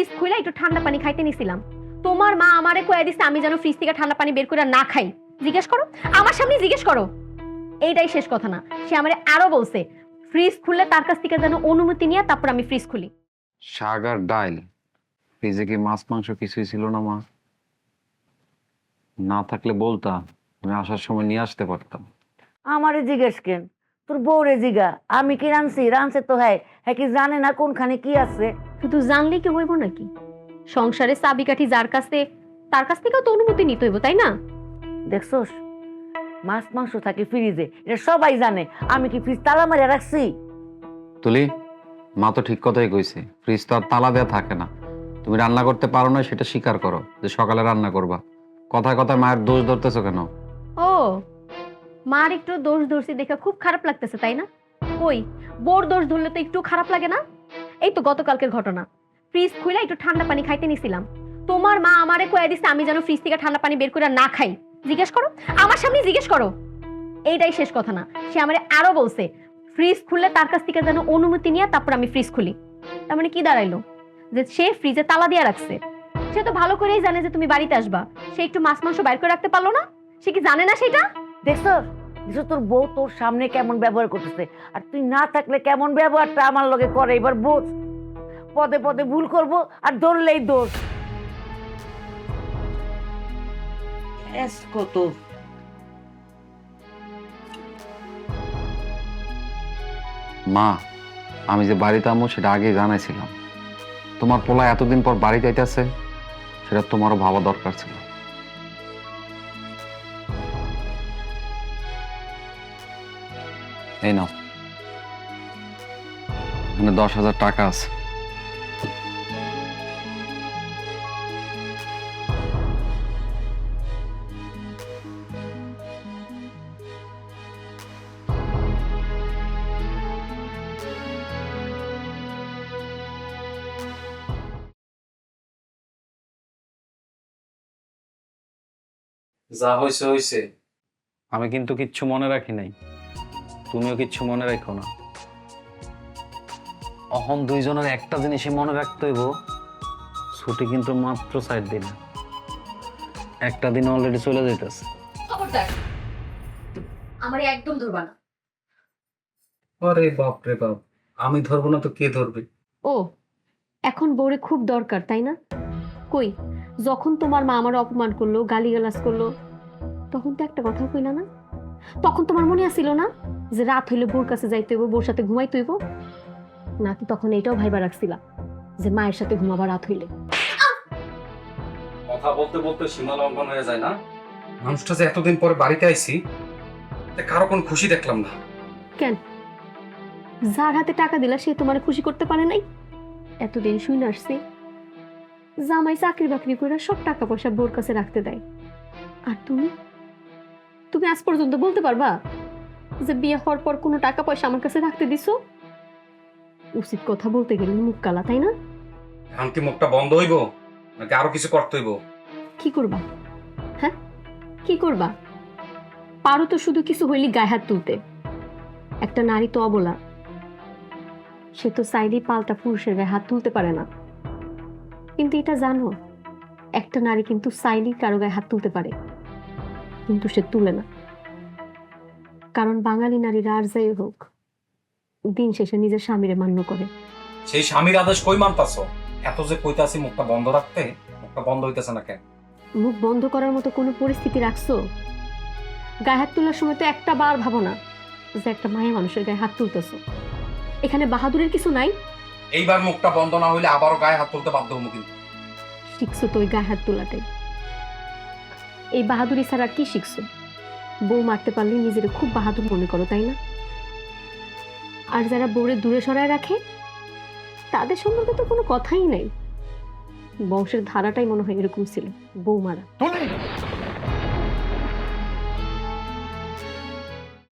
Fridge খুলে একটু ঠান্ডা পানি খাইতে নিছিলাম। তোমার মা আমারে কয়ে দিছে আমি যেন ফ্রিজ থেকে ঠান্ডা পানি বের করে না খাই। জিজ্ঞেস করো। আমার সামনে জিজ্ঞেস করো। এইটাই শেষ কথা না। সে আমারে আরও বলছে ফ্রিজ খুললে তার কাছ থেকে যেন অনুমতি নিয়ে তারপর আমি ফ্রিজ খুলি। শাক আর ডাইল ফ্রিজে কি মাছ মাংস কিছুই ছিল না মা? না থাকলে বলতা আমি আসার সময় নিয়ে আসতে পারতাম। আমারে জিজ্ঞেস কেন? তোর বউরে জিগা আমি কি রানছি রানছে তো হ্যাঁ হ্যাঁ কি জানে না কোনখানে কি আছে? শুধু জানলে কি হইব নাকি? সংসারে চাবিকাঠি যার কাছে তার কাছ থেকেও তো অনুমতি নিতে হইব তাই না? দেখছোস? মাছ মাংস থাকে ফ্রিজে এটা সবাই জানে। আমি কি ফ্রিজ তালা মারে রাখছি? তুলি মা তো ঠিক কথাই কইছে ফ্রিজ তো আর তালা দেওয়া থাকে না। তুমি রান্না করতে পারো না সেটা স্বীকার করো যে সকালে রান্না করবা। কথায় কথায় মায়ের দোষ ধরতেছো কেন? ও মার একটু দোষ ধরছি দেখে খুব খারাপ লাগতেছে তাই না? কই বোর দোষ ধরলে তো একটু খারাপ লাগে না? এই তো গতকালকের ঘটনা। ফ্রিজ খুলে একটু ঠান্ডা পানি খাইতে নিছিলাম। তোমার মা আমারে কয়ে দিছে, আমি যেন ফ্রিজ থেকে ঠান্ডা পানি বের করে না খাই। জিজ্ঞেস করো, আমার সামনে জিজ্ঞেস করো? এইটাই শেষ কথা না। সে আমারে আরও বলছে, ফ্রিজ খুললে তার কাছ থেকে যেন অনুমতি নিয়ে তারপর আমি ফ্রিজ খুলি। তার মানে কি দাঁড়াইলো? যে সে ফ্রিজে তালা দিয়ে রাখছে। সে তো ভালো করেই জানে যে তুমি বাড়িতে আসবা। সে একটু মাছ, মাংস বাইর করে রাখতে পারল না? সে কি জানে না সেটা? দেখছ দেখছ তোর বউ তোর সামনে কেমন ব্যবহার করতেছে? আর তুই না থাকলে কেমন ব্যবহারটা আমার লগে করে? এবার বোঝ। পদে পদে ভুল করব আর ধরলেই দোষ। কত? মা আমি যে বাড়িতে আমো সেটা আগে জানাইছিলাম। তোমার পোলা এতদিন পর বাড়িতে আইতাছে সেটা তোমারও ভাবা দরকার ছিল। এই নাও। এখানে দশ হাজার টাকা আছে। যা হয়েছে হয়েছে আমি কিন্তু কিচ্ছু মনে রাখি নাই। তুমিও কিচ্ছু মনে রাখো না। অহন দুইজনের একটা জিনিসই মনে রাখতে হইব ছুটি কিন্তু মাত্র সাইড দিন। একটা দিন অলরেডি চলে যেতেছে খবরদার আমার একদম ধরবা না। আরে বাপ রে বাপ আমি ধরবো না তো কে ধরবে? ও এখন বউরে খুব দরকার তাই না? কই যখন তোমার মা আমার অপমান করল গালিগালাজ করল তখন তো একটা কথা কইলা না? তখন তোমার মনে আসছিল না যে রাত হইলে বোর কাছে যাইতে হইব বোর সাথে ঘুমাইতে হইব? নাকি তখন এটাও ভাইবা রাখছিলা যে মায়ের সাথে ঘুমাবা রাত হইলে? কথা বলতে বলতে সীমা লঙ্ঘন হয়ে যায় না? মানুষটা যে এতদিন পরে বাড়িতে আইছি তা কারও কোনো খুশি দেখলাম না। কেন? যার হাতে টাকা দিলা সে তোমার খুশি করতে পারে নাই? এতদিন শুনে আসছি জামাই চাকরি বাকরি করে সব টাকা পয়সা বোর কাছে রাখতে দেয়। আর তুমি? তুমি আজ পর্যন্ত বলতে পারবা যে বিয়ে হওয়ার পর কোনো টাকা পয়সা আমার কাছে রাখতে দিছো? উচিত কথা বলতে গেলে মুখ কালা তাই না? কি মুখটা বন্ধ হইব নাকি আরও কিছু করতে হইব? কি করবা? হ্যাঁ? কি করবা? পারো তো শুধু কিছু হইলি গায়ে হাত তুলতে। একটা নারী তো অবলা। সে তো চাইলেই পাল্টা পুরুষের গায়ে হাত তুলতে পারে না। কিন্তু এটা জানো একটা নারী কিন্তু চাইলেই কারও গায়ে হাত তুলতে পারে। কিন্তু সে তুলে না। কারণ বাঙালি নারীরা আর যাই হোক দিন শেষে নিজের স্বামীরে মান্য করে। সেই স্বামীর আদেশ কই মানতাছ? এত যে কইতাছি মুখটা বন্ধ রাখতে মুখটা বন্ধ হইতেছে না কেন? মুখ বন্ধ করার মতো কোনো পরিস্থিতি রাখছো? গায়ে হাত তোলার সময় তো একটা বার ভাবো না যে একটা মায়ের মানুষের গায়ে হাত তুলতেছো। এখানে বাহাদুরের কিছু নাই? এইবার মুখটা বন্ধ না হইলে আবারও গায়ে হাত তুলতে বাধ্য হব কিন্তু। শিখছো তো ওই গায়ে হাত তোলাটাই। এই বাহাদুরি ছাড়া কি শিখছো? বউ মারতে পারলে নিজের খুব বাহাদুর মনে করো, তাই না? আর যারা বউরে দূরে সরায় রাখে, তাদের সম্বন্ধে তো কোনো কথাই নাই। বংশের ধারাটাই মনে হয় এরকম ছিল, বউ মারা।